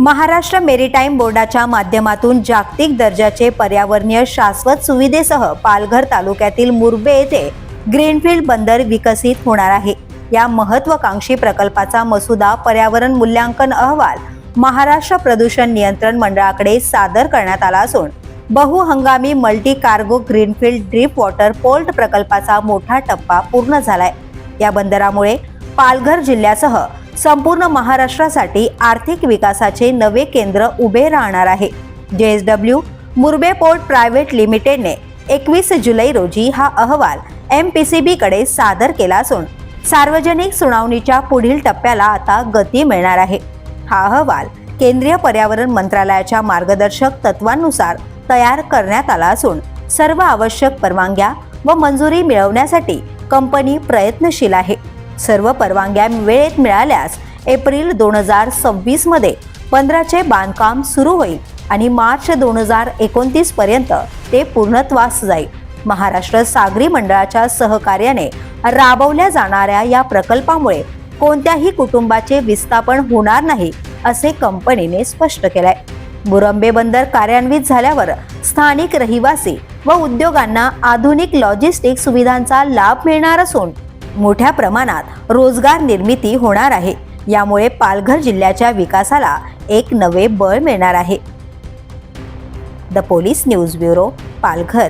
Maharashtra maritime बोर्डाच्या माध्यमातून जागतिक दर्जाचे पर्यावरणीय शाश्वत सुविधेसह पालघर तालुक्यातील मुरबे येथे ग्रीनफील्ड बंदर विकसित होणार आहे. या महत्वाकांक्षी प्रकल्पाचा मसुदा पर्यावरण मूल्यांकन अहवाल महाराष्ट्र प्रदूषण नियंत्रण मंडळाकडे सादर करण्यात आला असून बहुहंगामी multi cargo greenfield deep water port प्रकल्पाचा मोठा टप्पा पूर्ण झालाय. या बंदरामुळे पालघर जिल्ह्यासह संपूर्ण महाराष्ट्रासाठी आर्थिक विकासाचे नवे केंद्र उभे राहणार आहे. J S W मुर्बे port private लिमिटेडने एकवीस जुलै रोजी हा अहवाल एम पी सी बीकडे सादर केला असून सार्वजनिक सुनावणीच्या पुढील टप्प्याला आता गती मिळणार आहे. हा अहवाल केंद्रीय पर्यावरण मंत्रालयाच्या मार्गदर्शक तत्वांनुसार तयार करण्यात आला असून सर्व आवश्यक परवानग्या व मंजुरी मिळवण्यासाठी कंपनी प्रयत्नशील आहे. सर्व परवानग्या वेळेत मिळाल्यास एप्रिल दोन हजार सव्वीसमध्ये पंधराचे बंदराचे बांधकाम सुरू होईल आणि मार्च दोन हजार एकोणतीस पर्यंत ते पूर्णत्वास जाईल. महाराष्ट्र सागरी मंडळाच्या सहकार्याने राबवल्या जाणाऱ्या या प्रकल्पामुळे कोणत्याही कुटुंबाचे विस्थापन होणार नाही असे कंपनीने स्पष्ट केलंय. बुरंबे बंदर कार्यान्वित झाल्यावर स्थानिक रहिवासी व उद्योगांना आधुनिक लॉजिस्टिक सुविधांचा लाभ मिळणार असून मोठ्या प्रमाणात रोजगार निर्मिती होणार आहे. यामुळे पालघर जिल्ह्याच्या विकासाला एक नवे बळ मिळणार आहे. The police news bureau Palghar.